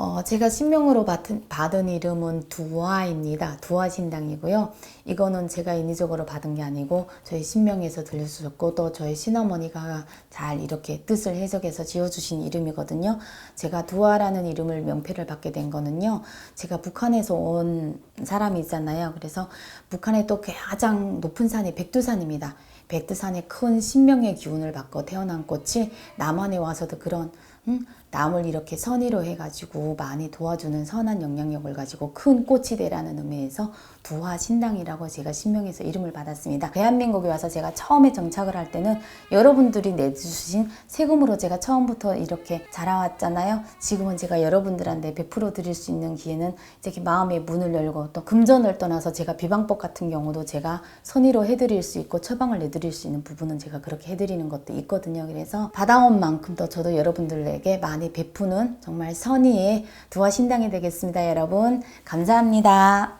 어, 제가 신명으로 받은, 받은 이름은 두화입니다. 두화 신당이고요. 이거는 제가 인위적으로 받은 게 아니고 저희 신명에서 들려주셨고 또 저희 친어머니가 잘 이렇게 뜻을 해석해서 지어주신 이름이거든요. 제가 두화라는 이름을 명패를 받게 된 거는요. 제가 북한에서 온 사람이 있잖아요. 그래서 북한의 또 가장 높은 산이 백두산입니다. 백두산의 큰 신명의 기운을 받고 태어난 꽃이 남한에 와서도 그런 음, 남을 이렇게 선의로 해가지고 많이 도와주는 선한 영향력을 가지고 큰 꽃이 되라는 의미에서 두화 신당이라고 제가 신명에서 이름을 받았습니다. 대한민국에 와서 제가 처음에 정착을 할 때는 여러분들이 내주신 세금으로 제가 처음부터 이렇게 자라왔잖아요. 지금은 제가 여러분들한테 베풀어 드릴 수 있는 기회는 이렇게 마음의 문을 열고 또 금전을 떠나서 제가 비방법 같은 경우도 제가 선의로 해드릴 수 있고 처방을 내드릴 수 있는 부분은 제가 그렇게 해드리는 것도 있거든요. 그래서 받아온 만큼 더 저도 여러분들 에게 많이 베푸는 정말 선의의 두화 신당이 되겠습니다. 여러분 감사합니다.